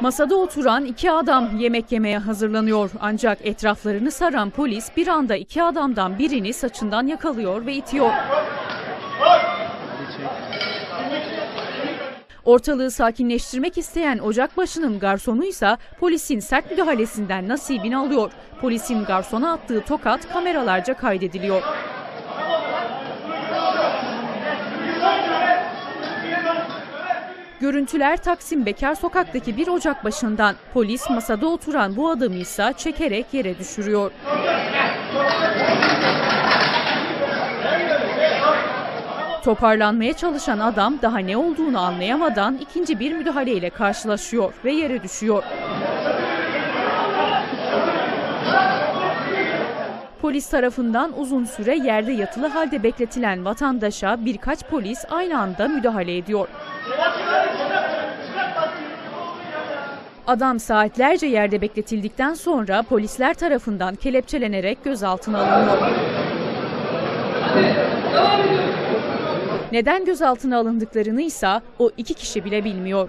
Masada oturan iki adam yemek yemeye hazırlanıyor. Ancak etraflarını saran polis bir anda iki adamdan birini saçından yakalıyor ve itiyor. Ortalığı sakinleştirmek isteyen ocakbaşının garsonu ise polisin sert müdahalesinden nasibini alıyor. Polisin garsona attığı tokat kameralarca kaydediliyor. Görüntüler Taksim Bekar Sokak'taki bir ocak başından. Polis masada oturan bu adamı ise çekerek yere düşürüyor. Toparlanmaya çalışan adam daha ne olduğunu anlayamadan ikinci bir müdahaleyle karşılaşıyor ve yere düşüyor. Polis tarafından uzun süre yerde yatılı halde bekletilen vatandaşa birkaç polis aynı anda müdahale ediyor. Adam saatlerce yerde bekletildikten sonra polisler tarafından kelepçelenerek gözaltına alınıyor. Neden gözaltına alındıklarını ise o iki kişi bile bilmiyor.